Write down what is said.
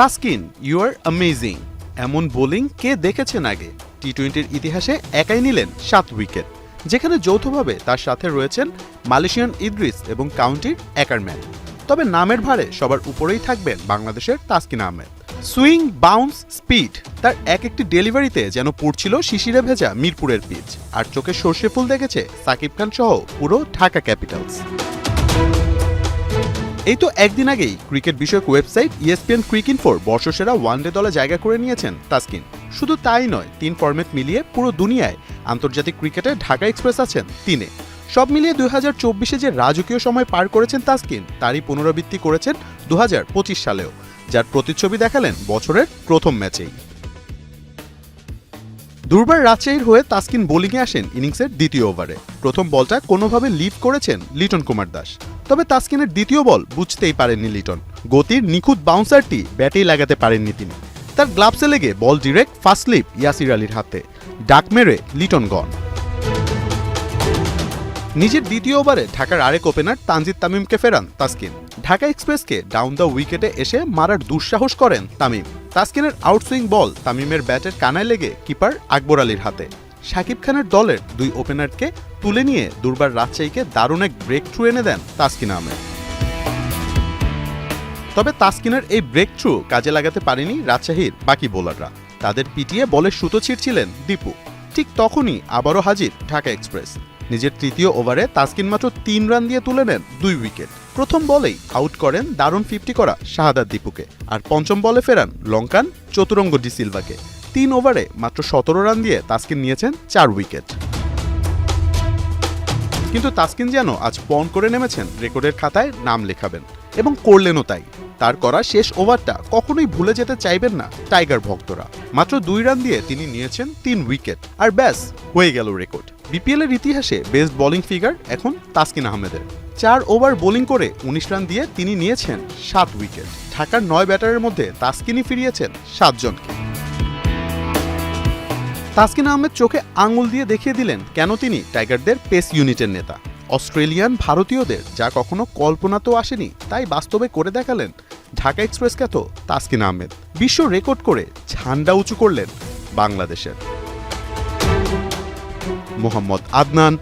Taskin you are amazing এমন bowling কে দেখেছেন আগে? টি টোয়েন্টির ইতিহাসে একাই নিলেন সাত উইকেট। যেখানে যৌথভাবে তার সাথে রয়েছেন মালয়েশিয়ান ইদ্রিস এবং কাউন্টির একারম্যান। তবে নামের ভারে সবার উপরেই থাকবেন বাংলাদেশের Taskin Ahmed. Swing bounce speed তার এক একটি ডেলিভারিতে যেন পড়ছিল শিশিরে ভেজা মিরপুরের পিচ। আর চোখে সর্ষে ফুল দেখেছে সাকিব খান সহ পুরো ঢাকা ক্যাপিটালস। এই তো একদিন আগেই ক্রিকেট বিষয়ক ওয়েবসাইট ইএসপিএন ক্রিক ইনফোর বর্ষসেরা ওয়ানডে দলে জায়গা করে নিয়েছেন তাসকিন। শুধু তাই নয়, তিন ফরম্যাট মিলিয়ে পুরো দুনিয়ায় আন্তর্জাতিক ক্রিকেটে ঢাকা এক্সপ্রেস আছেন তিনে। সব মিলিয়ে দুই হাজার চব্বিশে যে রাজকীয় সময় পার করেছেন তাসকিন, তারই পুনরাবৃত্তি করেছেন দু হাজার পঁচিশ সালেও, যার প্রতিচ্ছবি দেখালেন বছরের প্রথম ম্যাচেই। দুর্বার রাজশাহীর হয়ে তাসকিন বোলিংয়ে আসেন ইনিংসের দ্বিতীয় ওভারে। প্রথম বলটা কোনোভাবে লিড করেছেন লিটন কুমার দাস। তবে তাসকিনের দ্বিতীয় বল বুঝতেই পারেননি লিটন। গতির নিখুঁত বাউন্সারটি ব্যাটেই লাগাতে পারেননি তিনি। তার গ্লাভসে লেগে বল ডিরেক্ট ফার্স্ট ইয়াসির আলীর হাতে। ডাক মেরে লিটন গন নিজের দ্বিতীয় ওভারে ঢাকার আরেক ওপেনার তানজিদ তামিমকে ফেরান তাসকিন। ঢাকা এক্সপ্রেসকে ডাউন দ্য উইকেটে এসে মারার দুঃসাহস করেন তামিম। তাসকিনের আউটসুইং বল তামিমের ব্যাটের কানায় লেগে কিপার আকবর আলীর হাতে। শাকিব খানের দলের দুই ওপেনারকে তুলে নিয়ে দুর্বার রাজশাহীকে দারুণ এক ব্রেক থ্রু এনে দেন তাসকিন আহমেদ। তবে তাসকিনের এই ব্রেক থ্রু কাজে লাগাতে পারেনি রাজশাহীর বাকি বোলাররা। তাদের পিটিয়ে বলের সুতো ছিঁড়ছিলেন দীপু। ঠিক তখনই আবারও হাজির ঢাকা এক্সপ্রেস। নিজের তৃতীয় ওভারে তাসকিন মাত্র তিন রান দিয়ে তুলে নেন দুই উইকেট। প্রথম বলেই আউট করেন দারুণ ফিফটি করা শাহাদাত দীপুকে। আর পঞ্চম বলে ফেরান লঙ্কান চতুরঙ্গ ডি সিলভাকে। তিন ওভারে মাত্র সতেরো রান দিয়ে তাসকিন নিয়েছেন চার উইকেট। কিন্তু তাসকিন যেন আজ পণ করে নেমেছেন রেকর্ডের খাতায় নাম লেখাবেন এবং করলেনও তাই। তার করা শেষ ওভারটা কখনোই ভুলে যেতে চাইবেন না টাইগার ভক্তরা। মাত্র দুই রান দিয়ে তিনি নিয়েছেন তিন উইকেট। আর ব্যাস, হয়ে গেল রেকর্ড। বিপিএল এর ইতিহাসে বেস্ট বোলিং ফিগার এখন তাসকিন আহমেদের। চার ওভার বোলিং করে উনিশ রান দিয়ে তিনি নিয়েছেন সাত উইকেট। ঢাকার নয় ব্যাটারের মধ্যে তাসকিনই ফিরিয়েছেন সাতজনকে। তাসকিন আহমেদ চোখে আঙুল দিয়ে দেখিয়ে দিলেন কেন তিনি টাইগারদের পেস ইউনিটের নেতা। অস্ট্রেলিয়ান ভারতীয়দের যা কখনো কল্পনা তো আসেনি, তাই বাস্তবে করে দেখালেন ঢাকা এক্সপ্রেস খ্যাত তাসকিন আহমেদ। বিশ্ব রেকর্ড করে ঝান্ডা উঁচু করলেন বাংলাদেশের। মোহাম্মদ আদনান